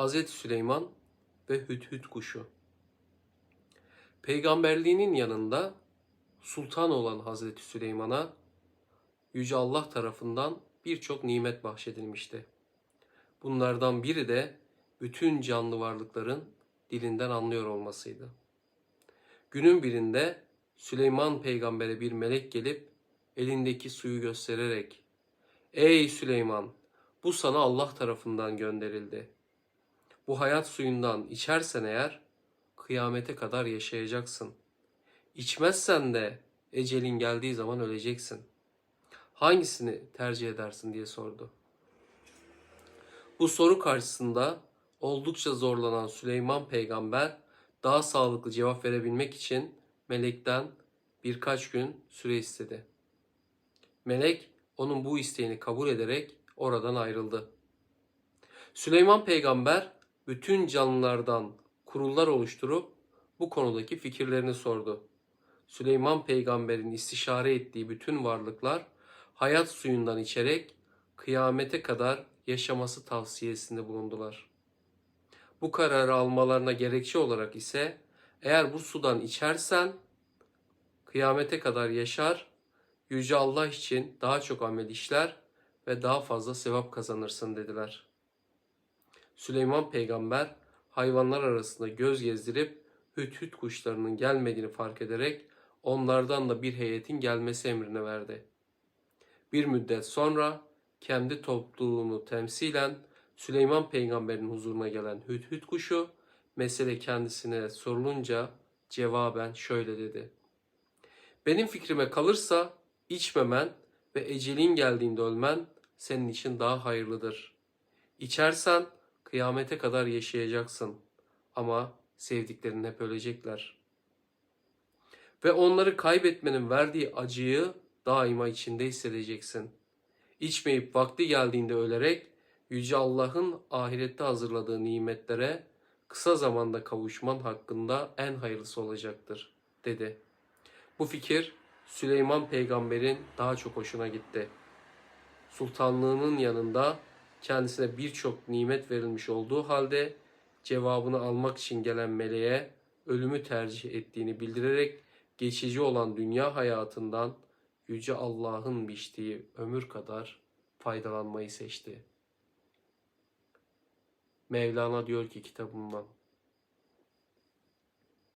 Hazreti Süleyman ve Hüdhüd kuşu. Peygamberliğinin yanında sultan olan Hazreti Süleyman'a Yüce Allah tarafından birçok nimet bahşedilmişti. Bunlardan biri de bütün canlı varlıkların dilinden anlıyor olmasıydı. Günün birinde Süleyman peygambere bir melek gelip elindeki suyu göstererek Ey Süleyman bu sana Allah tarafından gönderildi. Bu hayat suyundan içersen eğer kıyamete kadar yaşayacaksın. İçmezsen de ecelin geldiği zaman öleceksin. Hangisini tercih edersin diye sordu. Bu soru karşısında oldukça zorlanan Süleyman peygamber daha sağlıklı cevap verebilmek için melekten birkaç gün süre istedi. Melek onun bu isteğini kabul ederek oradan ayrıldı. Süleyman peygamber bütün canlılardan kurullar oluşturup bu konudaki fikirlerini sordu. Süleyman peygamberin istişare ettiği bütün varlıklar hayat suyundan içerek kıyamete kadar yaşaması tavsiyesinde bulundular. Bu kararı almalarına gerekçe olarak ise eğer bu sudan içersen kıyamete kadar yaşar, Yüce Allah için daha çok amel işler ve daha fazla sevap kazanırsın dediler. Süleyman peygamber hayvanlar arasında göz gezdirip hüt kuşlarının gelmediğini fark ederek onlardan da bir heyetin gelmesi emrini verdi. Bir müddet sonra kendi topluluğunu temsilen Süleyman peygamberin huzuruna gelen hüt kuşu mesele kendisine sorulunca cevaben şöyle dedi. Benim fikrime kalırsa içmemen ve ecelin geldiğinde ölmen senin için daha hayırlıdır. İçersen kıyamete kadar yaşayacaksın ama sevdiklerin hep ölecekler. Ve onları kaybetmenin verdiği acıyı daima içinde hissedeceksin. İçmeyip vakti geldiğinde ölerek Yüce Allah'ın ahirette hazırladığı nimetlere kısa zamanda kavuşman hakkında en hayırlısı olacaktır, dedi. Bu fikir Süleyman peygamberin daha çok hoşuna gitti. Sultanlığının yanında kendisine birçok nimet verilmiş olduğu halde cevabını almak için gelen meleğe ölümü tercih ettiğini bildirerek geçici olan dünya hayatından Yüce Allah'ın biçtiği ömür kadar faydalanmayı seçti. Mevlana diyor ki kitabından